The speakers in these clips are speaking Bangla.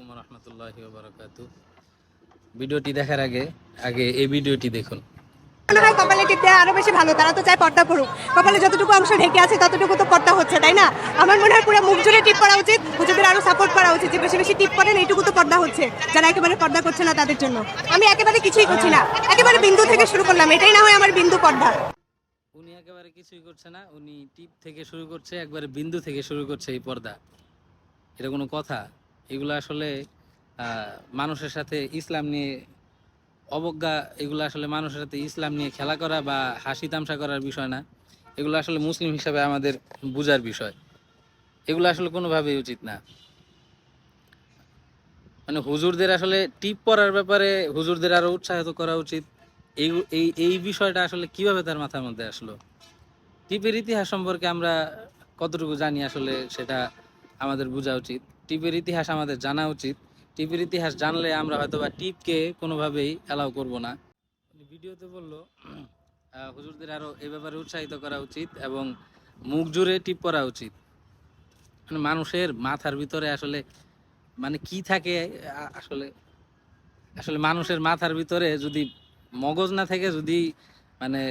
আলাইকুম রহমতুল্লাহ বারকাত ভিডিওটি দেখার আগে আগে এই ভিডিওটি দেখুন। মনে হয় কপালে আরও বেশি ভালো তারা তো চায় পর্দা করুক কপালে যতটুকু অংশ ঢেকে আছে ততটুকু তো পর্দা হচ্ছে তাই না? আমার মনে হয় পুরো মুখ জুড়ে টিপ করা উচিত হুজুরদের আরও সাপোর্ট করা উচিত যে বেশি বেশি টিপ করেন এইটুকু তো পর্দা হচ্ছে। যারা একেবারে পর্দা করছে না তাদের জন্য। আমি একেবারে কিছুই করছি না। একেবারে বিন্দু থেকে শুরু করলাম এটাই না হয় আমার বিন্দু পর্দা। উনি একেবারে কিছুই করছে না উনি টিপ থেকে শুরু করছে একবারে বিন্দু থেকে শুরু করছে এই পর্দা। এটা কোনো কথা? এগুলো আসলে মানুষের সাথে ইসলাম নিয়ে অবজ্ঞা, এগুলো আসলে মানুষের সাথে ইসলাম নিয়ে খেলা করা বা হাসি তামসা করার বিষয় না। এগুলো আসলে মুসলিম হিসাবে আমাদের বুজার বিষয়। এগুলো আসলে কোনোভাবেই উচিত না। মানে হুজুরদের আসলে টিপ পড়ার ব্যাপারে হুজুরদের আরও উৎসাহিত করা উচিত। এই এই এই বিষয়টা আসলে কীভাবে তার মাথার মধ্যে আসলো? টিপের ইতিহাস সম্পর্কে আমরা কতটুকু জানি আসলে সেটা আমাদের বোঝা উচিত। টিপের ইতিহাস আমাদের জানা উচিত। টিপের ইতিহাস জানলে আমরা হয়তো বা টিপকে কোনোভাবেই অ্যালাউ করব না। ভিডিওতে বলল হুজুরদের আরও এ ব্যাপারে উৎসাহিত করা উচিত এবং মুখ জুড়ে টিপ করা উচিত। মানে মানুষের মাথার ভিতরে আসলে মানে কি থাকে আসলে আসলে মানুষের মাথার ভিতরে যদি মগজ না থেকে, যদি মানে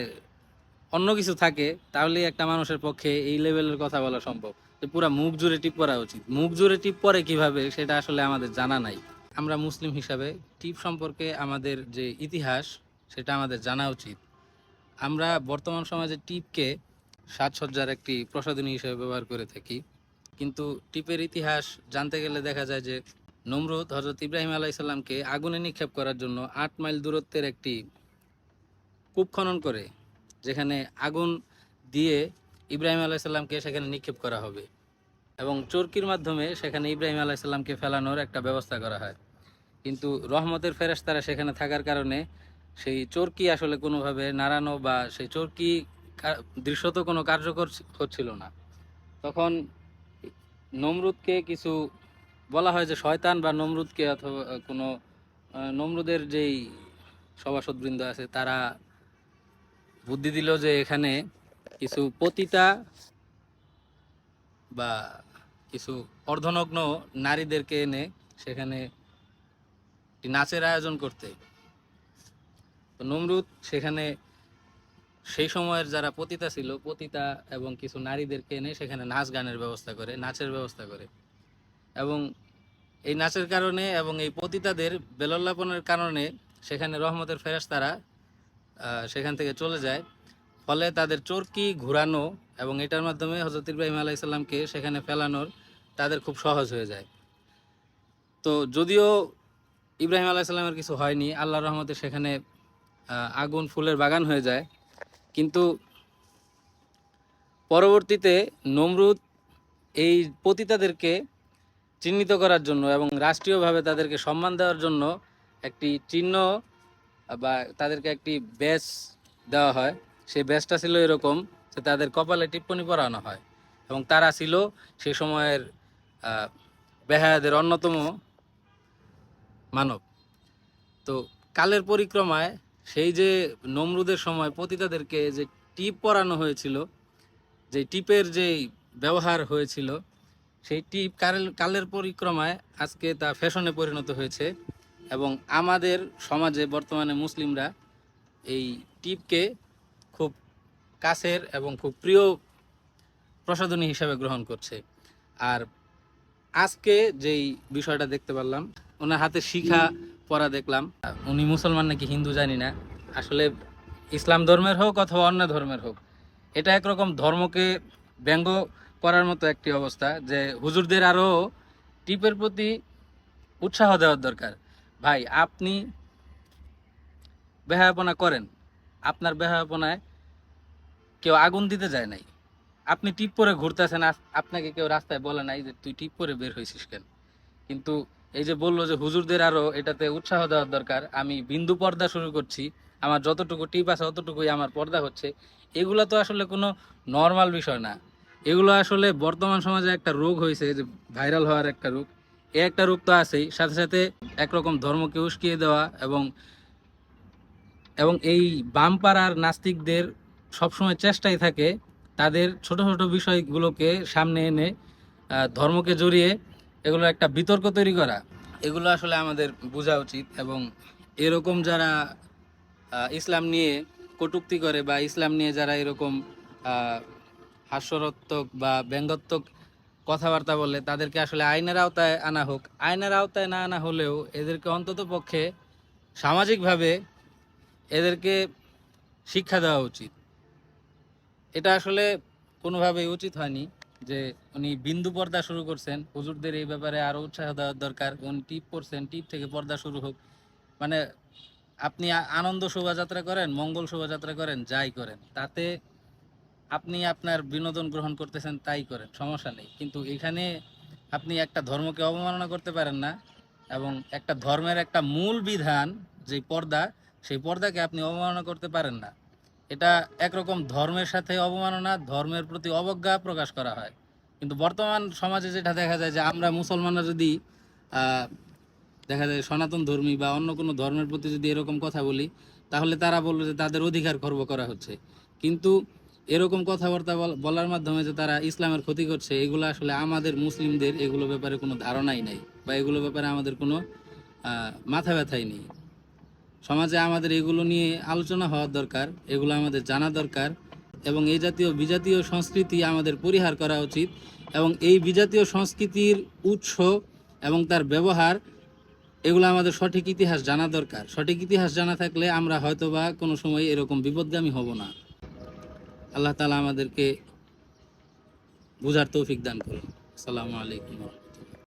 অন্য কিছু থাকে তাহলে একটা মানুষের পক্ষে এই লেভেলের কথা বলা সম্ভব। পুরা মুখ জুড়ে টিপ করা উচিত। মুখ জুড়ে টিপ পরে কীভাবে, সেটা আসলে আমাদের জানা নাই। আমরা মুসলিম হিসাবে টিপ সম্পর্কে আমাদের যে ইতিহাস, সেটা আমাদের জানা উচিত। আমরা বর্তমান সমাজে টিপকে সাজসজ্জার একটি প্রসাধনী হিসেবে ব্যবহার করে থাকি। কিন্তু টিপের ইতিহাস জানতে গেলে দেখা যায় যে নমরুদ হজরত ইব্রাহিম আলাইসাল্লামকে আগুনে নিক্ষেপ করার জন্য আট মাইল দূরত্বের একটি কূপ খনন করে, যেখানে আগুন দিয়ে ইব্রাহিম আলাইসাল্লামকে সেখানে নিক্ষেপ করা হবে এবং চরকির মাধ্যমে সেখানে ইব্রাহিম আলাইসাল্লামকে ফেলানোর একটা ব্যবস্থা করা হয়। কিন্তু রহমতের ফেরেশতারা সেখানে থাকার কারণে সেই চরকি আসলে কোনোভাবে নাড়ানো বা সেই চরকি দৃশ্যত কোনো কার্যকর হচ্ছিল না। তখন নমরুদকে কিছু বলা হয় যে শয়তান বা নমরুদকে অথবা কোনো নমরুদের যেই সভাসদবৃন্দ আছে তারা বুদ্ধি দিল যে এখানে কিছু পতিতা বা কিছু অর্ধনগ্ন নারীদেরকে এনে সেখানে একটি নাচের আয়োজন করতে। তো নমরুদ সেখানে সেই সময়ের যারা পতিতা ছিল পতিতা এবং কিছু নারীদেরকে এনে সেখানে নাচ গানের ব্যবস্থা করে নাচের ব্যবস্থা করে। এবং এই নাচের কারণে এবং এই পতিতাদের বেলল্লাপনের কারণে সেখানে রহমতের ফেরেশতারা আহ, সেখান থেকে চলে যায়। ফলে তাদের চরকি, ঘুরানো এবং এটার মাধ্যমে হজরত ইব্রাহিম আলাইসাল্লামকে সেখানে ফেলানোর তাদের খুব সহজ হয়ে যায়। তো যদিও ইব্রাহিম আলাইসাল্লামের কিছু হয়নি আল্লাহ রহমতে সেখানে আগুন ফুলের বাগান হয়ে যায়। কিন্তু পরবর্তীতে নমরুদ এই পতিতাদেরকে চিহ্নিত করার জন্য এবং রাষ্ট্রীয়ভাবে তাদেরকে সম্মান দেওয়ার জন্য একটি চিহ্ন বা তাদেরকে একটি ব্যাচ দেওয়া হয়। সেই ব্যাচটা ছিল এরকম যে তাদের কপালে টিপ্পনি পরানো হয়। এবং তারা ছিল সে সময়ের বেহায়াদের অন্যতম মানব। তো কালের পরিক্রমায় সেই যে নমরুদের সময় পতিতাদেরকে যে টিপ পরানো হয়েছিল, যে টিপের যে ব্যবহার হয়েছিল, সেই টিপ কালের কালের পরিক্রমায় আজকে তা ফ্যাশনে পরিণত হয়েছে এবং আমাদের সমাজে বর্তমানে মুসলিমরা এই টিপকে কাছের এবং খুব প্রিয় প্রসাধনী হিসাবে গ্রহণ করছে। আর আজকে যেই বিষয়টা দেখতে পারলাম, ওনার হাতে শিখা পড়া দেখলাম। উনি মুসলমান নাকি হিন্দু জানি না। আসলে ইসলাম ধর্মের হোক অথবা অন্য ধর্মের হোক, এটা একরকম ধর্মকে ব্যঙ্গ করার মতো একটি অবস্থা যে হুজুরদের আরও টিপের প্রতি উৎসাহ দেওয়ার দরকার। ভাই, আপনি বেহায়াপনা করেন। আপনার বেহায়াপনায় কেউ আগুন দিতে যায় নাই। আপনি টিপ পরে ঘুরতেছেন আপনাকে কেউ রাস্তায় বলে নাই যে, তুই টিপ পরে বের হয়েছিস কেন? কিন্তু এই যে বলল যে, হুজুরদের আরও এটাতে উৎসাহ দেওয়ার দরকার, আমি বিন্দু পর্দা শুরু করছি, আমার যতটুকু টিপ আছে ততটুকুই আমার পর্দা হচ্ছে। এগুলো তো আসলে কোনো নর্মাল বিষয় না। এগুলো আসলে বর্তমান সমাজে একটা রোগ হয়েছে যে ভাইরাল হওয়ার একটা রোগ। এ একটা রোগ তো আছেই, সাথে সাথে একরকম ধর্মকে উস্কিয়ে দেওয়া এবং এবং এই বামপাড়ার নাস্তিকদের সবসময় চেষ্টাই থাকে তাদের ছোট ছোট বিষয়গুলোকে সামনে এনে ধর্মকে জড়িয়ে এগুলো একটা বিতর্ক তৈরি করা। এগুলো আসলে আমাদের বোঝা উচিত এবং এরকম যারা ইসলাম নিয়ে কটূক্তি করে বা ইসলাম নিয়ে যারা এরকম হাস্যরত্মক বা ব্যঙ্গাত্মক কথাবার্তা বলে, তাদেরকে আসলে আইনের আওতায় আনা হোক। আইনের আওতায় না আনা হলেও এদেরকে অন্তত পক্ষে সামাজিকভাবে এদেরকে শিক্ষা দেওয়া উচিত। এটা আসলে কোনোভাবেই উচিত হয়নি যে উনি বিন্দু পর্দা শুরু করছেন। হুজুরদের এই ব্যাপারে আরও উৎসাহ দেওয়ার দরকার। উনি টিপ করছেন টিপ থেকে পর্দা শুরু হোক। মানে আপনি আনন্দ শোভাযাত্রা করেন, মঙ্গল শোভাযাত্রা করেন, যাই করেন, তাতে আপনি আপনার বিনোদন গ্রহণ করতেছেন, তাই করেন, সমস্যা নেই। কিন্তু এখানে আপনি একটা ধর্মকে অবমাননা করতে পারেন না এবং একটা ধর্মের একটা মূল বিধান যে পর্দা, সেই পর্দাকে আপনি অবমাননা করতে পারেন না। এটা একরকম ধর্মের সাথে অবমাননা, ধর্মের প্রতি অবজ্ঞা প্রকাশ করা হয়। কিন্তু বর্তমান সমাজে যেটা দেখা যায় যে আমরা মুসলমানরা যদি দেখা যায় সনাতন ধর্মী বা অন্য কোনো ধর্মের প্রতি যদি এরকম কথা বলি, তাহলে তারা বলবে যে তাদের অধিকার খর্ব করা হচ্ছে। কিন্তু এরকম কথাবার্তা বল- বলার মাধ্যমে যে তারা ইসলামের ক্ষতি করছে, এগুলো আসলে আমাদের মুসলিমদের এগুলো ব্যাপারে কোনো ধারণাই নাই বা এগুলো ব্যাপারে আমাদের কোনো মাথা ব্যথাই নেই। সমাজে আমাদের এগুলো নিয়ে আলোচনা হওয়ার দরকার, এগুলো আমাদের জানা দরকার এবং এই জাতীয় বিজাতীয় সংস্কৃতি আমাদের পরিহার করা উচিত এবং এই বিজাতীয় সংস্কৃতির উৎস এবং তার ব্যবহার, এগুলো আমাদের সঠিক ইতিহাস জানা দরকার। সঠিক ইতিহাস জানা থাকলে আমরা হয়তোবা কোনো সময় এরকম বিপদগামী হব না। আল্লাহ তালা আমাদেরকে বুঝার তৌফিক দান করুন। আসসালামু আলাইকুম।